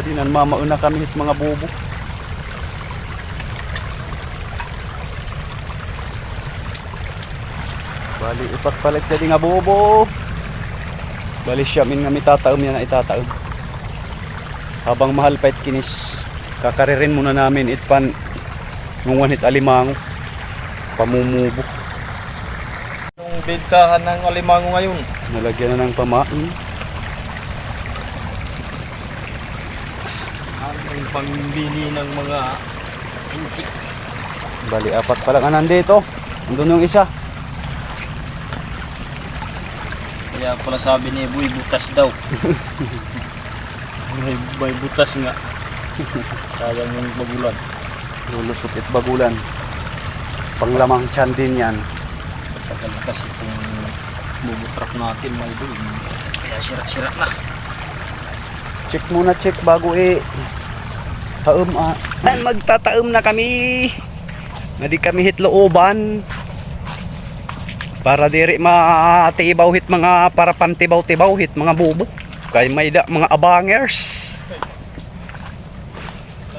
Jadi nan mamauna kami hit mga bubo. Bali ipagpalit jadi nga bubo. Bali siya min nga mitataom yan na itataom. Habang mahal pa it kinis, kakaririn muna namin itpan ngunganit alimango. Pamumubo. Yung bentahan ng alimango ngayon. Nalagyan na ng pamain. Ang pambili ng mga insik. Bali apat pa lang ang nandito. Andun yung isa. Kaya pala sabi ni Boy, butas daw. may, may butas nga. Sayang yung bagulan. Lulusot it bagulan. Panglamang tiyan din yan. Tagal na kasi itong bubutrak natin may doon. Kaya sira-sira na. Check muna check bago eh. Taum ah. Ay, magtataum na kami. Na di kami hit looban. Para diri matibaw hit mga para pantibaw-tibaw hit mga bubo. Kay may da, mga abangers.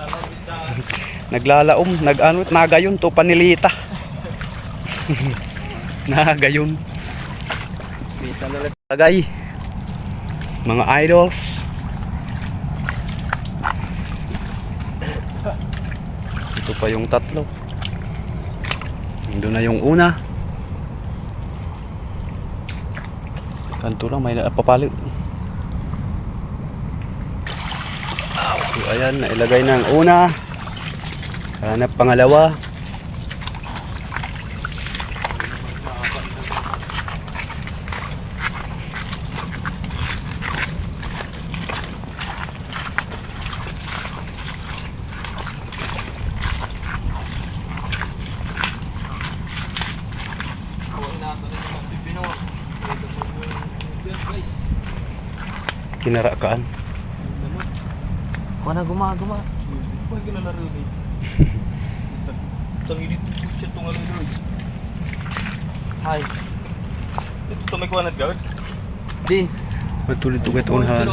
Naglalaom, nag-ano, nagayon to panilita. nagayon. Tagay. Mga idols. Ito pa yung tatlo. Ito na yung una. Kanto lang, may napapali. So, ayan, nailagay na ang una. Hanap pangalawa. Kinarakaan. Kuha na gumaguma. Ka na narinig. Tangilit ko siya itong ano doon. Hi. Ito may kuha na guard? Di. Matulit ugat unhan.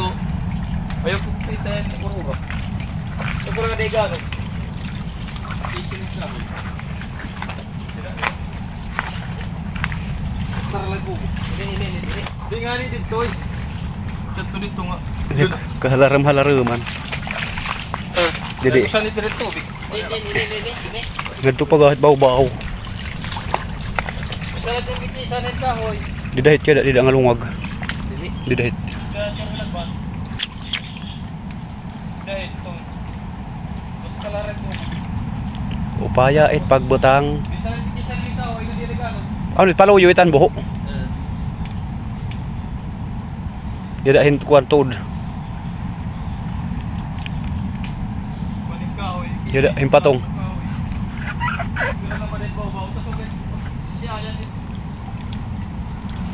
Ayaw ko kita yan. Puro ba? Ito ko na na gano. Isin lang. Tara lang po. Hindi, hindi, hindi. Hindi nga ni dito eh. Dito dito nga. Yun. Kahalaram-halaraman. Didi. Saan ni dito tubig? Hindi, hindi, hindi. Ngadto pa kahit baw-baw. Natin biti saan ang kahoy? Didahit kaya di ang alungag. Dili. Didahit. Dahil ito. Mas kalaran ko. Upaya it pagbutang. Ano paluyo itan buhok. Din baw-baw. Tapos okay. Siya yan.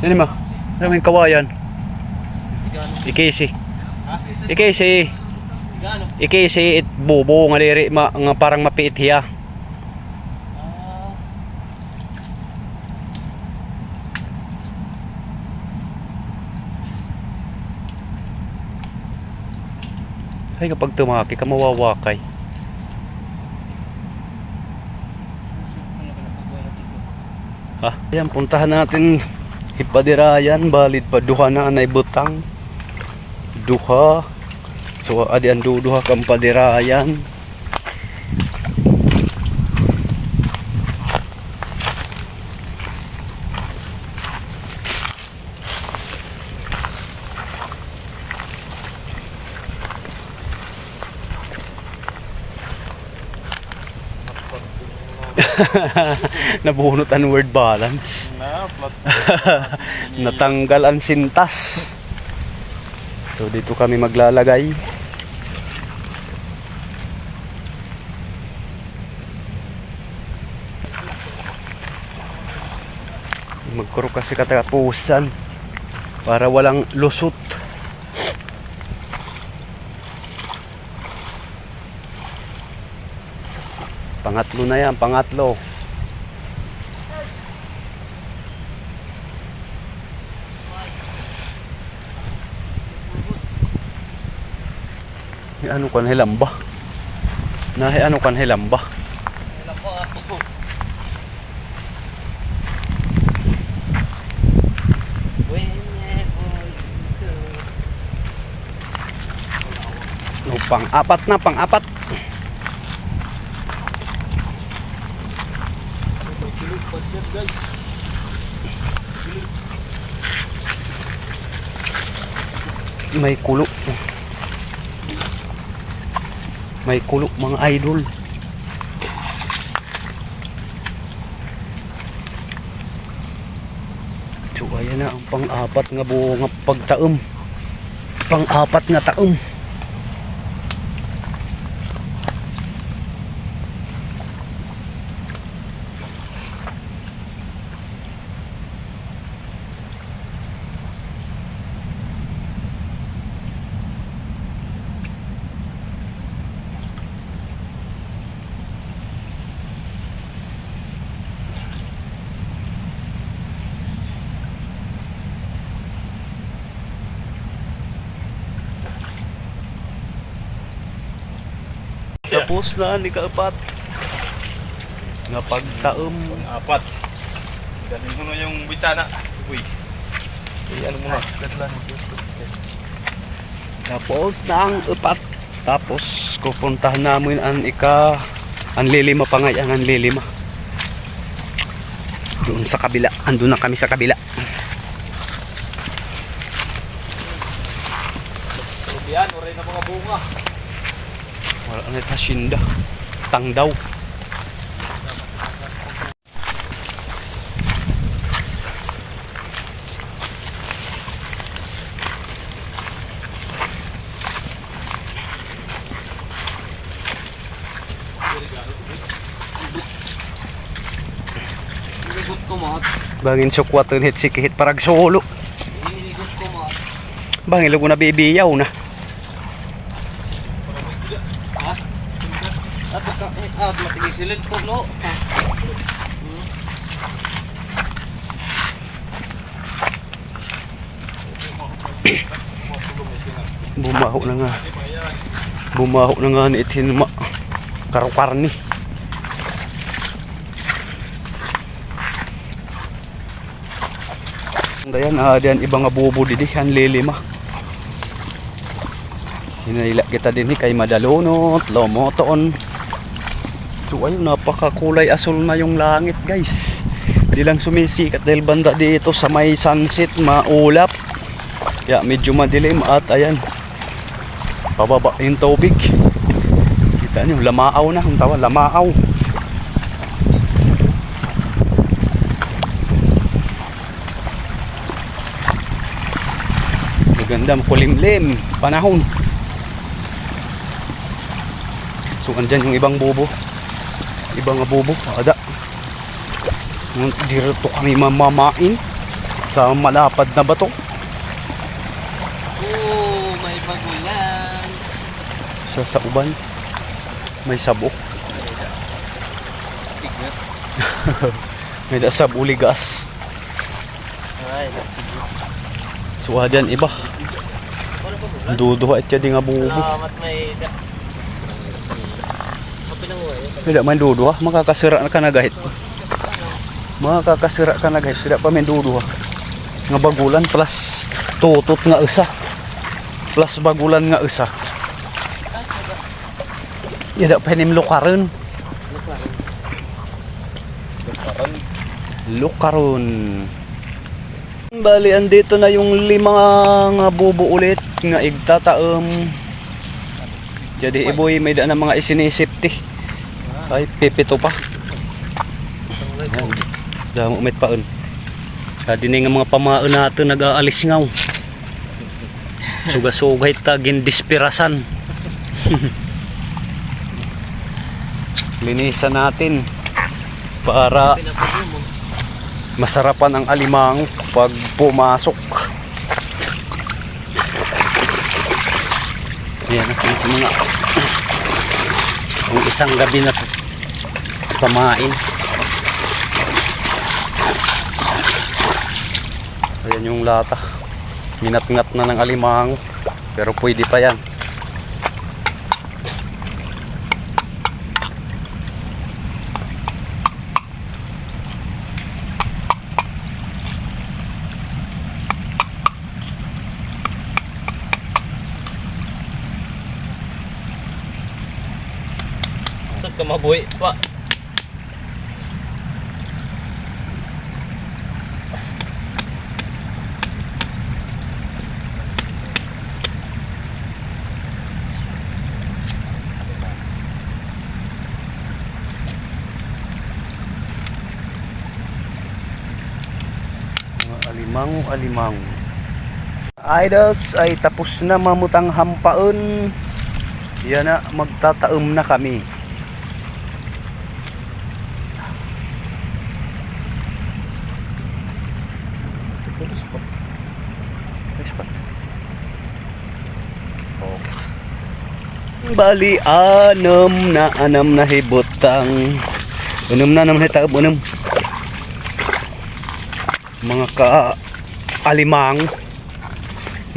Yan ma. Ano yung kawayan? Ikisi. Ikisi. Ikisi it bubo nga diri ma, nga parang mapiit hiya. Ay kapag tumaki ka mawawakay. Ha? Ayan, puntahan natin ipadirayan, balid pa duha na anay butang. Duha. So, adi ang duha kang padirayan. Nabunot ang word balance. Natanggal ang sintas. So dito kami maglalagay. Magkuro kasi katapusan para walang lusot. Pangatlo na yan, pangatlo. Ano kan hilamba? Nahi ano kan hilamba? No, pang apat na, pang apat. May kulo. May kulo mga idol. So ayan na ang pang-apat nga buo nga pagtaom. Pang-apat nga taom. Tapos na ni kaapat. Nga pagtaom. Apat. Dali mo na yung bitana. Uy. Eh, ano mo na? Tapos na ang upat. Tapos pupuntahan namin ang ika ang lilima pa ngayon ang lilima. Doon sa kabila. Andun na kami sa kabila. Rubian, oray na mga bunga. Wala na hasinda. Ko mo. Bangin sukwatan hit sikihit parag solo. Bangin lugo na bibiyaw na. At ka ah matigil silid ko no. Bumaho na nga. Bumaho na nga ni itin ma. Karukarni. Dayan, ah, diyan ibang nga bubo didi, ang lilima. Hinaila kita din ni kay Madalunot, Lomoton. So ayun, napakakulay asul na yung langit guys. Di lang sumisikat dahil banda dito sa may sunset, maulap. Kaya medyo madilim at ayan, pababa yung tubig. Kita nyo, lamaaw na, ang tawa, lamaaw. Maganda, makulimlim, panahon. So, andyan yung ibang bubo. Ibang nga bubo, ada. Dito kami mamamain sa malapad na bato. Oh, may bagulan. Sa sauban, may sabok. May dasab uli gas. Ay, So, dyan iba. Duduha at di nga bubo. Salamat may da. Kapi nang uwi. Tidak main duduha, makakasira ka na gahit. Makakasira ka na gahit, tidak pa main duduha. Nga bagulan plus tutot nga isa. Plus bagulan nga isa. Tidak pa nim lukaron. Lukaron. Bali, andito na yung lima nga bubo ulit nga igtataom. Jadi iboy may daan ng mga isinisipti. Ay, pipito pa. Ayan. Damo umit paon. Kadi nga mga pamaon nato nag-aalis ngaw. Suga-sugay ta gindispirasan. Linisan natin para masarapan ang alimango pag pumasok. Ayan ang mga ang isang gabi na samain ayan yung lata. Minatngat na ng alimang pero pwede pa yan. Kamabuhi pa alimango, alimango. Idols ay tapos na mamutang hampaon. Yan na, magtataom na kami. Bali, anam na anam na hibutang. Unam na anam na taom, unam. Mga ka alimang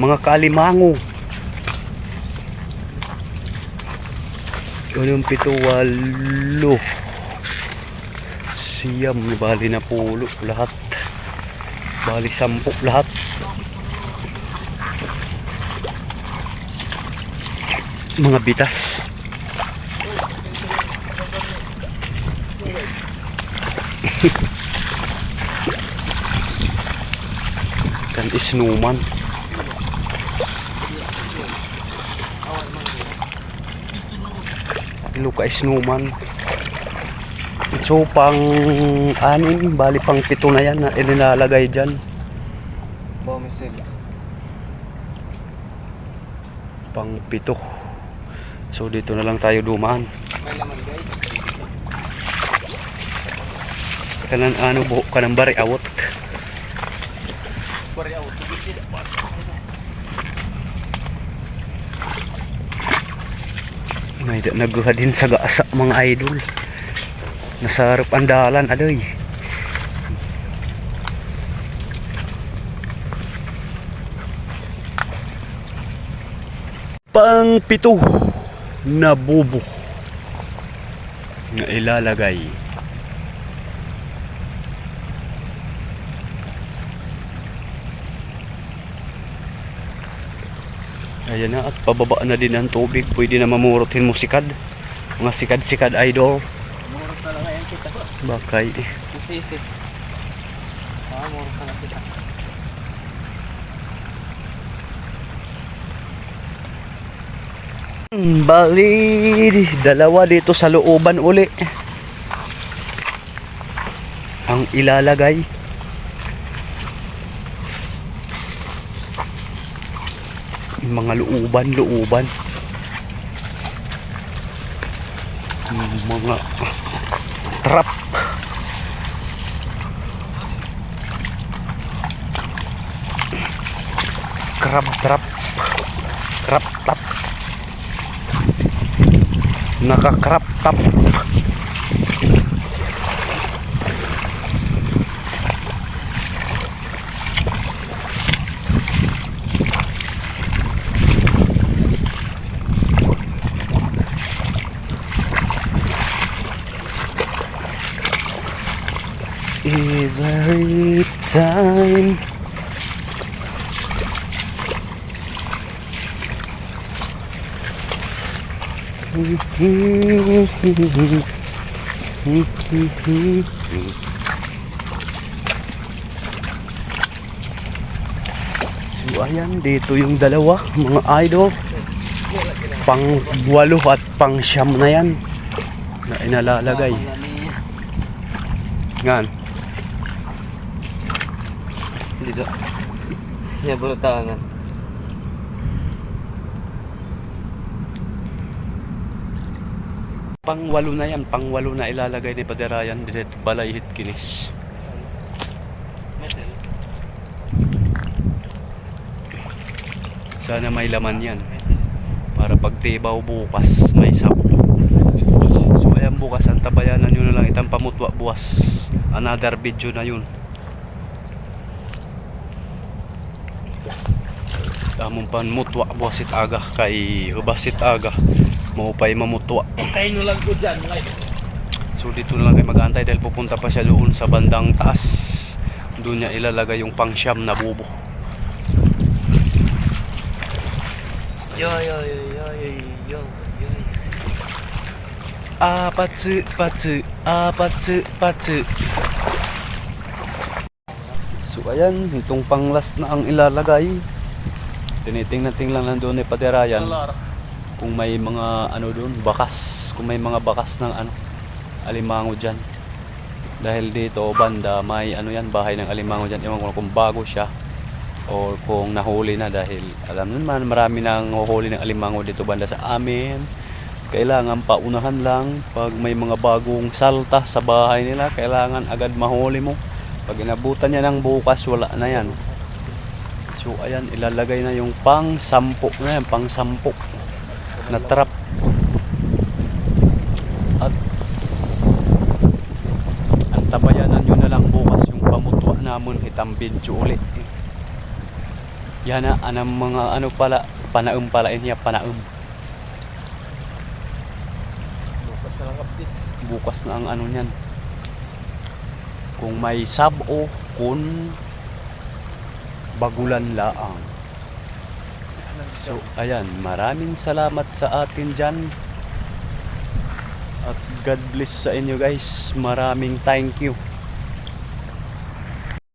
mga kalimango. Unang pito walo siyam. Bali na pulo lahat. Bali sampu lahat. Mga bitas kan isnuman Luka isnuman so pang anim bali pang pito na yan na inilalagay dyan. Bomisil. pang pito. So dito na lang tayo dumaan. Kanan ano buhok ka ng bari awot Pare ako. may naguha din sa gaasa mga idol nasa harap ang dalan adoy pang pito na bubo na ilalagay Ayan na at pababa na din ang tubig. Pwede na mamurutin mo sikad. Mga sikad-sikad idol. Mura talaga yan kita. Bakay. Masisip. Ah, mura talaga kita. Hmm, Bali, dalawa dito sa looban uli. Ang ilalagay. Yung mga looban, looban. Yung mga trap. Crab trap. Crab trap. Naka-crop top. Every time So ayan, dito yung dalawa, mga idol. Pang walo at pang siyam na yan. Na inalalagay. Nga. Dito. Yan, bunutangan. Pang walo na yan, pang walo na ilalagay ni Paderayan dito balay hit kinis. Sana may laman yan. Para pag tibaw bukas, may sapo. So ayan bukas, ang tabayanan nyo na lang itang pamutwa buwas. Another video na yun. Among panmutwa buwasit aga kay hubasit aga. Maupay mamutwa. Kain mo lang ko dyan, idol. So dito na lang kayo mag-aantay dahil pupunta pa siya doon sa bandang taas. Doon niya ilalagay yung pangsyam na bubo. Yo, yo, yo, yo, yo, yo, yo. apatsu, patsu, apatsu, patsu. So ayan, itong pang last na ang ilalagay. Tinitingnan-tingnan lang doon ni Paderayan Lara. kung may mga ano doon, bakas, kung may mga bakas ng ano, alimango dyan. Dahil dito, banda, may ano yan, bahay ng alimango dyan. Ewan ko kung bago siya or kung nahuli na dahil alam nyo naman marami nang huli ng alimango dito banda sa amin kailangan paunahan lang pag may mga bagong salta sa bahay nila kailangan agad mahuli mo pag inabutan niya ng bukas wala na yan so ayan ilalagay na yung pang sampo na yan pang sampo na trap. At ang tabayanan nyo na lang bukas yung pamutwa namon itang video ulit yan na anang mga ano pala panaum pala niya panaum. Bukas na lang update. bukas na ang ano niyan. Kung may sabo kun bagulan laang. So ayan maraming salamat sa atin dyan. At God bless sa inyo guys. Maraming thank you